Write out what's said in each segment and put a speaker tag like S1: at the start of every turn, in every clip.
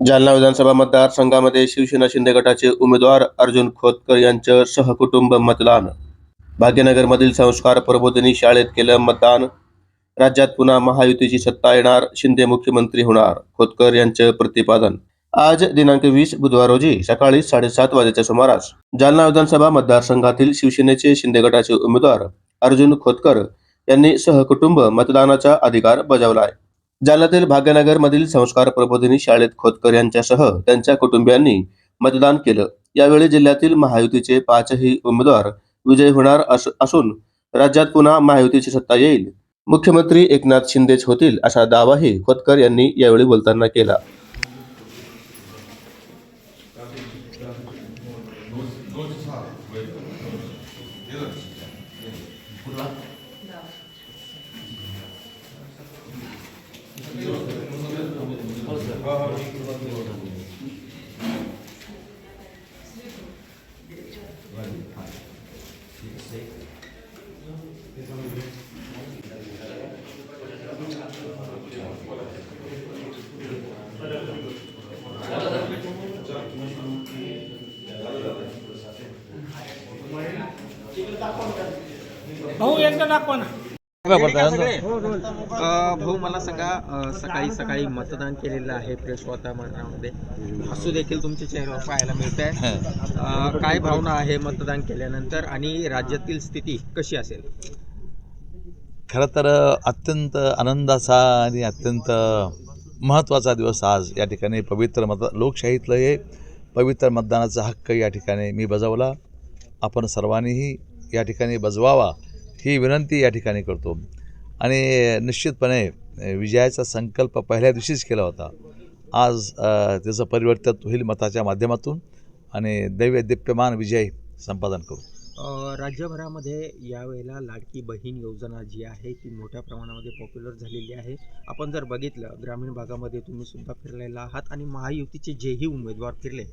S1: जालना विधानसभा मतदारसंघामध्ये शिवसेना शिंदे गटाचे उमेदवार अर्जुन खोतकर यांचं सहकुटुंब मतदान. भाग्यनगरमधील संस्कार प्रबोधिनी शाळेत केलं मतदान. राज्यात पुन्हा महायुतीची सत्ता येणार शिंदे मुख्यमंत्री होणार खोतकर यांचं प्रतिपादन. आज दिनांक वीस बुधवार रोजी सकाळी साडेसात वाजेच्या सुमारास जालना विधानसभा मतदारसंघातील शिवसेनेचे शिंदे गटाचे उमेदवार अर्जुन खोतकर यांनी सहकुटुंब मतदानाचा अधिकार बजावला आहे. जालन्यातील भाग्यनगर मधील संस्कार प्रबोधिनी शाळेत खोतकर यांच्यासह त्यांच्या कुटुंबियांनी मतदान केलं. यावेळी जिल्ह्यातील महायुतीचे पाचही उमेदवार विजयी होणार अस- असून राज्यात पुन्हा महायुतीची सत्ता येईल. मुख्यमंत्री एकनाथ शिंदेच होतील असा दावाही खोतकर यांनी यावेळी बोलताना केला.
S2: भाऊ एकदा दाखवा ना
S3: अ, भाऊ मला सांगा सकाळी सकाळी मतदान केलेलं आहे प्रेस वातावरणामध्ये. हसू देखील तुमच्या चेहऱ्यावर पाहायला मिळत आहे काय भावना आहे मतदान केल्यानंतर आणि राज्यातील स्थिती कशी असेल?
S4: खरं तर अत्यंत आनंदाचा आणि अत्यंत महत्त्वाचा दिवस आज या ठिकाणी पवित्र मत लोकशाहीतलं हे पवित्र मतदानाचा हक्क या ठिकाणी मी बजावला. आपण सर्वांनीही या ठिकाणी बजवावा. ही विनंती या ठिकाणी करतो. आणि निश्चितपणे विजयाचा संकल्प पहिल्या दिवशीच केला होता. आज त्याचं परिवर्तन होईल मताच्या माध्यमातून आणि दैव्य दिप्यमान विजय संपादन करू.
S3: राज्यभरामध्ये यावेळेला लाडकी बहीण योजना जी आहे ती मोठ्या प्रमाणामध्ये पॉप्युलर झालेली आहे. आपण जर बघितलं ग्रामीण भागामध्ये तुम्ही सुद्धा फिरलेला आहात आणि महायुतीचे जेही उमेदवार फिरले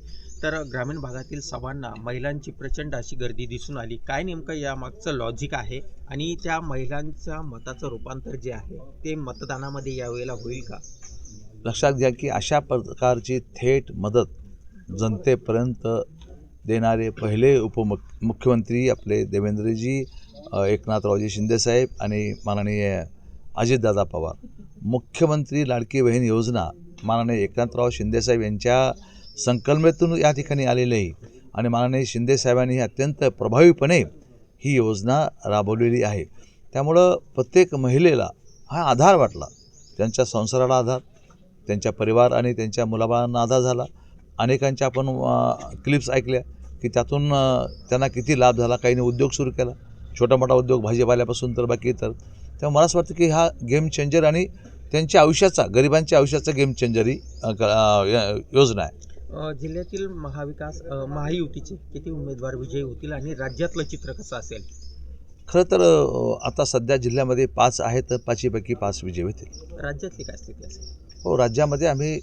S3: तर ग्रामीण भागातील सभांना महिलांची प्रचंड अशी गर्दी दिसून आली. काय नेमकं यामागचं लॉजिक आहे आणि त्या महिलांच्या मताचं रूपांतर जे आहे ते मतदानामध्ये यावेळेला होईल का?
S4: लक्षात घ्या की अशा प्रकारची थेट मदत जनतेपर्यंत देणारे पहिले उपमुख मुख्यमंत्री आपले देवेंद्रजी एकनाथरावजी शिंदेसाहेब आणि माननीय अजितदादा पवार. मुख्यमंत्री लाडकी बहीण योजना माननीय एकनाथराव शिंदेसाहेब यांच्या संकल्पनेतून या ठिकाणी आलेली आणि माननीय शिंदेसाहेबांनी अत्यंत प्रभावीपणे ही योजना राबवलेली आहे. त्यामुळं प्रत्येक महिलेला हा आधार वाटला. त्यांच्या संसाराला आधार त्यांच्या परिवार आणि त्यांच्या मुलाबाळांना आधार झाला. अनेकांच्या आपण क्लिप्स ऐकल्या. की त्यातून त्यांना किती लाभ झाला काहींनी उद्योग सुरू केला छोटा मोठा उद्योग भाजीपाल्यापासून तर बाकी तर तेव्हा मला असं वाटतं की हा गेम चेंजर आणि त्यांच्या आयुष्याचा गरिबांच्या आयुष्याचा गेम चेंजर ही योजना आहे.
S3: जिल्ह्यातील महाविकास महायुतीचे किती उमेदवार विजयी होतील आणि राज्यातलं चित्र कसं असेल?
S4: खरं तर आता सध्या जिल्ह्यामध्ये पाच आहेत पाचीपैकी पाच विजय होतील.
S3: राज्यातली काय स्थिती असेल?
S4: हो राज्यामध्ये आम्ही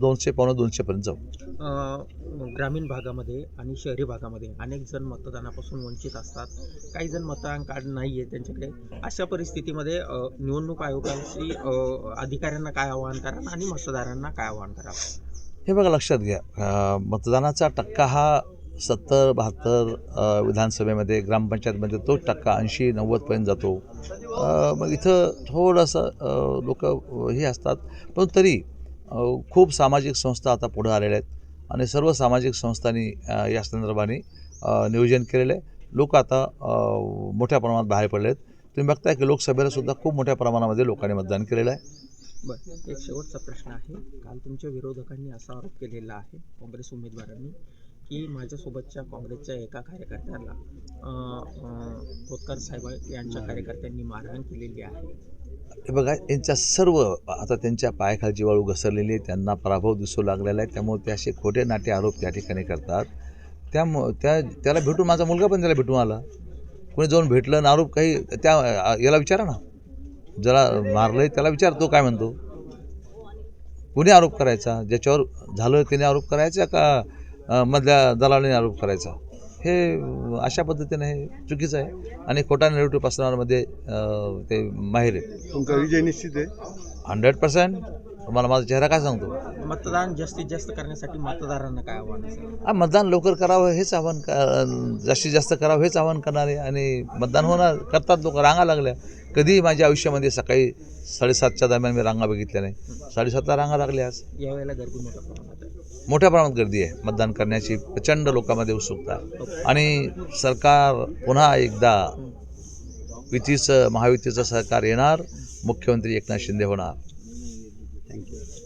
S4: दोनशे पावणे दोनशेपर्यंत जाऊ.
S3: ग्रामीण भागामध्ये आणि शहरी भागामध्ये अनेक जण मतदानापासून वंचित असतात. काही जण मतदान कार्ड नाही आहे त्यांच्याकडे. अशा परिस्थितीमध्ये निवडणूक आयोगाशी अधिकाऱ्यांना काय आवाहन करा आणि मतदारांना काय आवाहन करा?
S4: हे बघा लक्षात घ्या. मतदानाचा टक्का हा सत्तर बहात्तर विधानसभेमध्ये ग्रामपंचायतमध्ये तोच टक्का ऐंशी नव्वदपर्यंत जातो. मग इथं थोडंसं लोक हे असतात. पण तरी खूप सामाजिक संस्था आता पुढे आलेल्या आहेत. आणि सर्व सामाजिक संस्थांनी या संदर्भाने नियोजन केलेलं. आहे लोक आता मोठ्या प्रमाणात बाहेर पडले आहेत तुम्ही बघताय की लोकसभेला सुद्धा खूप मोठ्या प्रमाणामध्ये लोकांनी मतदान केलेलं आहे.
S3: बरं एक शेवटचा प्रश्न आहे. काल तुमच्या विरोधकांनी असा आरोप केलेला आहे काँग्रेस उमेदवारांनी की माझ्यासोबतच्या काँग्रेसच्या एका कार्यकर्त्याला अ, खोतकर साहेब यांच्या कार्यकर्त्यांनी मारहाण केलेली आहे.
S4: हे बघा यांच्या सर्व आता त्यांच्या पायाखालची वाळू घसरलेली आहे त्यांना पराभव दिसू लागलेला आहे त्यामुळे ते असे खोटे नाटे आरोप त्या ठिकाणी करतात. त्यामुळं त्या त्याला भेटून माझा मुलगा पण त्याला भेटून आला. कोणी जाऊन भेटलं आणि आरोप काही त्या याला विचारा ना. ज्याला मारलं त्याला विचार तो काय म्हणतो? कुणी आरोप करायचा? ज्याच्यावर झालं त्याने आरोप करायचा का मधल्या दलालाने आरोप करायचा? हे अशा पद्धतीने हे चुकीचं आहे. आणि खोटा नेगेटिव्ह पसरवण्यामध्ये ते माहीर आहेत.
S5: तुमचा विजय निश्चित आहे.
S4: हंड्रेड पर्सेंट तुम्हाला माझा चेहरा काय सांगतो?
S3: मतदान जास्तीत जास्त करण्यासाठी मतदारांना काय आव्हान असेल
S4: हा मतदान लवकर करावं हेच आव्हान क- जास्तीत जास्त करावं हेच आव्हान करणार आणि मतदान होणार करतात लोक रांगा लागल्या. कधीही माझ्या आयुष्यामध्ये सकाळी साडेसातच्या दरम्यान मी रांगा बघितल्या नाही. साडेसातला रांगा लागल्या आज.
S3: यावेळेला गर्दी मोठ्या प्रमाणात आहे.
S4: मोठ्या प्रमाणात गर्दी आहे. मतदान करण्याची प्रचंड लोकांमध्ये उत्सुकता. आहे. आणि सरकार पुन्हा एकदा युतीचं महायुतीचं सरकार येणार. मुख्यमंत्री एकनाथ शिंदे होणार.
S3: Thank you.